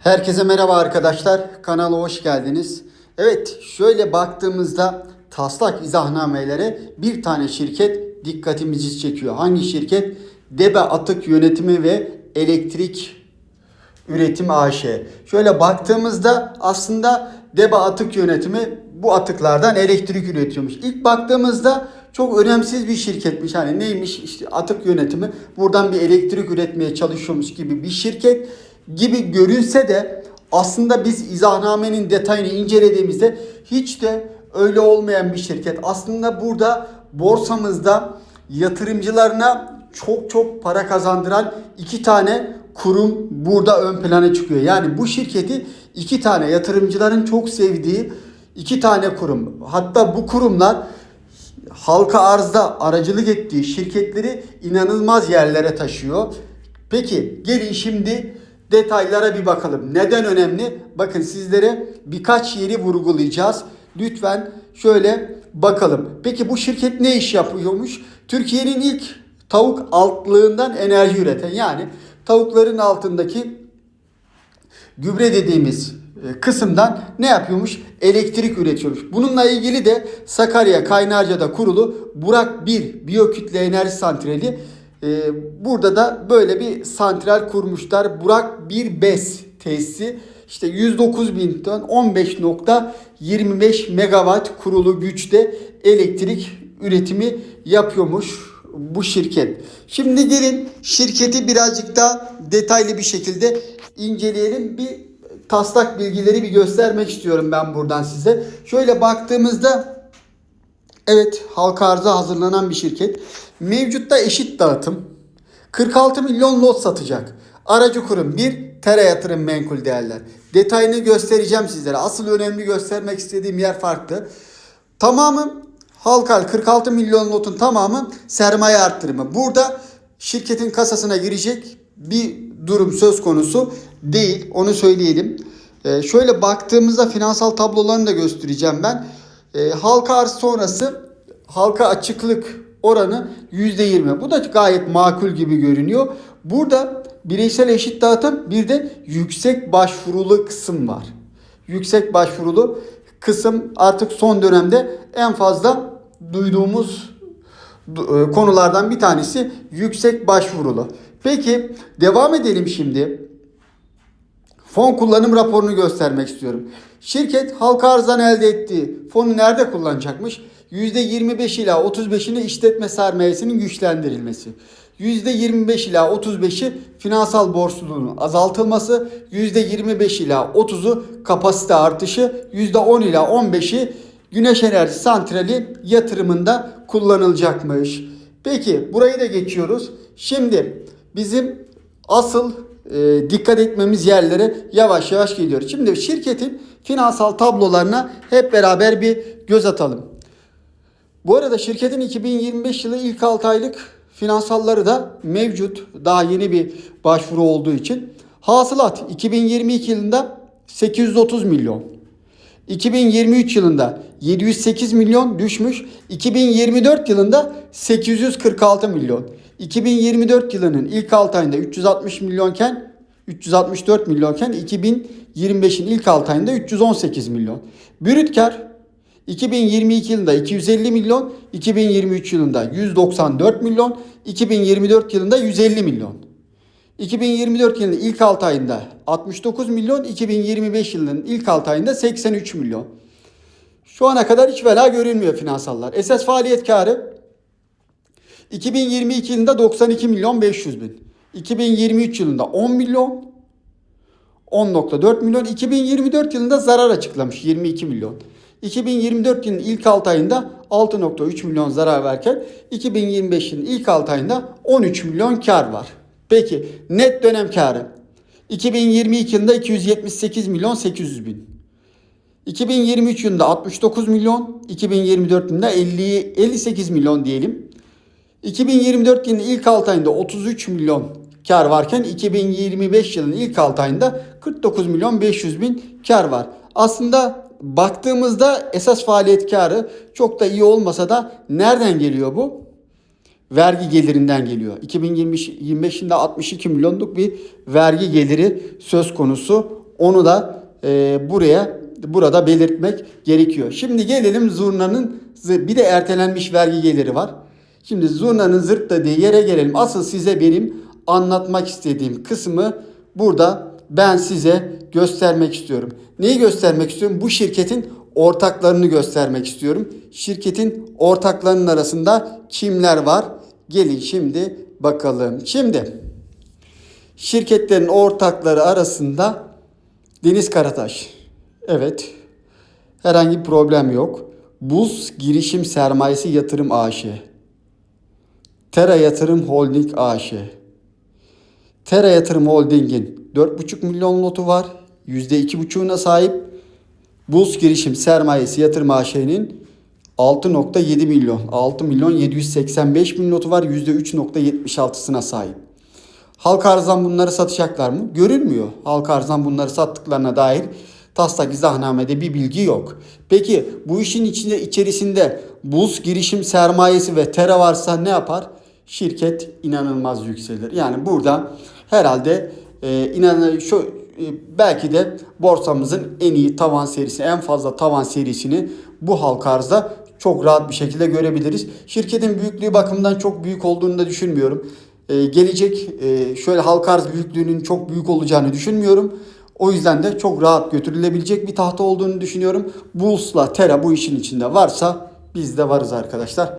Herkese merhaba arkadaşlar. Kanala hoş geldiniz. Evet, şöyle baktığımızda taslak izahnamelere bir tane şirket dikkatimizi çekiyor. Hangi şirket? Debe Atık Yönetimi ve Elektrik Üretim AŞ. Şöyle baktığımızda aslında Debe Atık Yönetimi bu atıklardan elektrik üretiyormuş. İlk baktığımızda çok önemsiz bir şirketmiş. Hani neymiş işte atık yönetimi buradan bir elektrik üretmeye çalışıyormuş gibi bir şirket gibi görünse de aslında biz izahnamenin detayını incelediğimizde hiç de öyle olmayan bir şirket. Aslında burada borsamızda yatırımcılarına çok çok para kazandıran iki tane kurum burada ön plana çıkıyor. Yani bu şirketi iki tane yatırımcıların çok sevdiği iki tane kurum. Hatta bu kurumlar halka arzda aracılık ettiği şirketleri inanılmaz yerlere taşıyor. Peki gelin şimdi detaylara bir bakalım. Neden önemli? Bakın sizlere birkaç yeri vurgulayacağız. Lütfen şöyle bakalım. Peki bu şirket ne iş yapıyormuş? Türkiye'nin ilk tavuk altlığından enerji üreten yani tavukların altındaki gübre dediğimiz e, kısımdan ne yapıyormuş? Elektrik üretiyormuş. Bununla ilgili de Sakarya Kaynarca'da kurulu Burak 1 biyokütle enerji santrali burada da böyle bir santral kurmuşlar. Burak 1 BES tesisi işte 109 bin ton 15.25 megawatt kurulu güçte elektrik üretimi yapıyormuş bu şirket. Şimdi gelin şirketi birazcık daha detaylı bir şekilde inceleyelim. Bir taslak bilgileri bir göstermek istiyorum ben buradan size. Şöyle baktığımızda evet halka arza hazırlanan bir şirket. Mevcutta eşit dağıtım. 46 milyon lot satacak. Aracı kurum 1 Tera yatırım menkul değerler. Detayını göstereceğim sizlere. Asıl önemli göstermek istediğim yer farklı. Tamamı Halkal 46 milyon lotun tamamı sermaye arttırımı. Burada şirketin kasasına girecek bir durum söz konusu değil. Onu söyleyelim. Ee, şöyle baktığımızda finansal tablolarını da göstereceğim ben. Ee, halka arz sonrası halka açıklık oranı %20. Bu da gayet makul gibi görünüyor. Burada bireysel eşit dağıtım bir de yüksek başvurulu kısım var. Yüksek başvurulu kısım artık son dönemde en fazla duyduğumuz du- e, konulardan bir tanesi yüksek başvurulu. Peki devam edelim şimdi. Fon kullanım raporunu göstermek istiyorum. Şirket halka arzdan elde ettiği fonu nerede kullanacakmış? %25 ila 35'ini işletme sermayesinin güçlendirilmesi. %25 ila 35'i finansal borçluluğun azaltılması, %25 ila 30'u kapasite artışı, %10 ila 15'i güneş enerji santrali yatırımında kullanılacakmış. Peki burayı da geçiyoruz. Şimdi bizim asıl e, dikkat etmemiz yerlere yavaş yavaş geliyoruz. Şimdi şirketin finansal tablolarına hep beraber bir göz atalım. Bu arada şirketin 2025 yılı ilk 6 aylık finansalları da mevcut. Daha yeni bir başvuru olduğu için. Hasılat 2022 yılında 830 milyon. 2023 yılında 708 milyon düşmüş. 2024 yılında 846 milyon. 2024 yılının ilk 6 ayında 360 milyonken 364 milyonken 2025'in ilk 6 ayında 318 milyon. Brüt kar 2022 yılında 250 milyon, 2023 yılında 194 milyon, 2024 yılında 150 milyon. 2024 yılının ilk 6 ayında 69 milyon, 2025 yılının ilk 6 ayında 83 milyon. Şu ana kadar hiç vela görünmüyor finansallar. Esas faaliyet karı 2022 yılında 92 milyon 500 bin. 2023 yılında 10 milyon 10.4 milyon. 2024 yılında zarar açıklamış 22 milyon. 2024 yılının ilk 6 ayında 6.3 milyon zarar verken 2025 yılının ilk 6 ayında 13 milyon kar var. Peki net dönem karı 2022 yılında 278 milyon 800 bin. 2023 yılında 69 milyon, 2024 yılında 50, 58 milyon diyelim. 2024 yılının ilk 6 ayında 33 milyon kar varken 2025 yılının ilk 6 ayında 49 milyon 500 bin kar var. Aslında baktığımızda esas faaliyet karı çok da iyi olmasa da nereden geliyor bu? Vergi gelirinden geliyor. 2025 25'inde 62 milyonluk bir vergi geliri söz konusu Onu da e, buraya burada belirtmek gerekiyor. Şimdi gelelim zurnanın bir de ertelenmiş vergi geliri var. Şimdi zurnanın zırt dediği yere gelelim. Asıl size benim anlatmak istediğim kısmı burada ben size göstermek istiyorum. Neyi göstermek istiyorum? Bu şirketin ortaklarını göstermek istiyorum. Şirketin ortaklarının arasında kimler var? Gelin şimdi bakalım. Şimdi şirketlerin ortakları arasında Deniz Karataş. Evet. Herhangi bir problem yok. Buz Girişim Sermayesi Yatırım AŞ. Tera Yatırım Holding AŞ. Tera Yatırım Holding'in 4,5 milyon lotu var. %2,5'una sahip. Buz Girişim Sermayesi Yatırım AŞ'nin 6.7 milyon, 6 milyon 785 bin lotu var. %3.76'sına sahip. Halka arzdan bunları satacaklar mı? Görülmüyor. Halka arzdan bunları sattıklarına dair taslak izahnamede bir bilgi yok. Peki bu işin içinde içerisinde buz girişim sermayesi ve tera varsa ne yapar? Şirket inanılmaz yükselir. Yani burada herhalde e, inanın şu e, belki de borsamızın en iyi tavan serisi, en fazla tavan serisini bu halka arzda çok rahat bir şekilde görebiliriz. Şirketin büyüklüğü bakımından çok büyük olduğunu da düşünmüyorum. Ee, gelecek e, şöyle halka arz büyüklüğünün çok büyük olacağını düşünmüyorum. O yüzden de çok rahat götürülebilecek bir tahta olduğunu düşünüyorum. Bulls'la Tera bu işin içinde varsa biz de varız arkadaşlar.